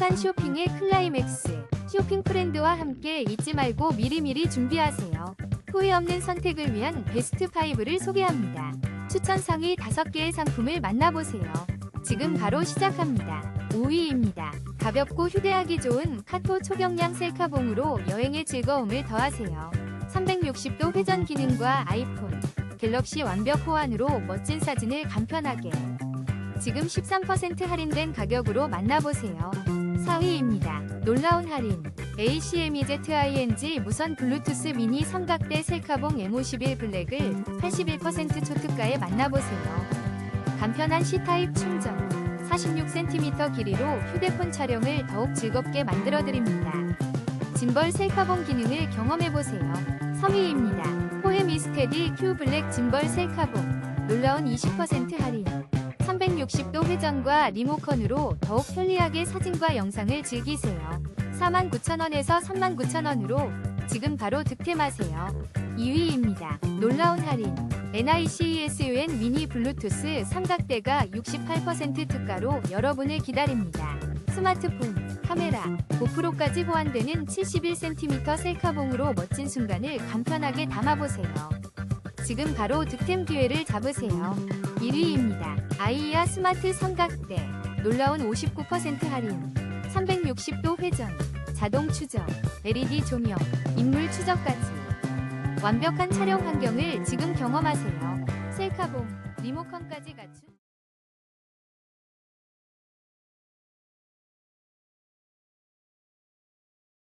행복한 쇼핑의 클라이맥스. 쇼핑 프렌드와 함께 잊지 말고 미리미리 준비하세요. 후회 없는 선택을 위한 베스트 5를 소개합니다. 추천 상위 5개의 상품을 만나보세요. 지금 바로 시작합니다. 5위입니다. 가볍고 휴대하기 좋은 카토 초경량 셀카봉으로 여행의 즐거움을 더하세요. 360도 회전 기능과 아이폰, 갤럭시 완벽 호환으로 멋진 사진을 간편하게. 지금 13% 할인된 가격으로 만나보세요. 4위입니다. 놀라운 할인. ACMEZING 무선 블루투스 미니 삼각대 셀카봉 M51 블랙을 81% 초특가에 만나보세요. 간편한 C타입 충전. 46cm 길이로 휴대폰 촬영을 더욱 즐겁게 만들어드립니다. 짐벌 셀카봉 기능을 경험해보세요. 3위입니다. 포엠 이스테디 Q 블랙 짐벌 셀카봉. 놀라운 20% 할인. 360도 회전과 리모컨으로 더욱 편리하게 사진과 영상을 즐기세요. 49,000원에서 39,000원으로 지금 바로 득템하세요. 2위입니다. 놀라운 할인. NICESUN 미니 블루투스 삼각대가 68% 특가로 여러분을 기다립니다. 스마트폰, 카메라, 고프로까지 호환되는 71cm 셀카봉으로 멋진 순간을 간편하게 담아보세요. 지금 바로 득템 기회를 잡으세요. 1위입니다. 아이야 스마트 삼각대. 놀라운 59% 할인. 360도 회전. 자동 추적. LED 조명. 인물 추적까지. 완벽한 촬영 환경을 지금 경험하세요. 셀카봉, 리모컨까지 갖춘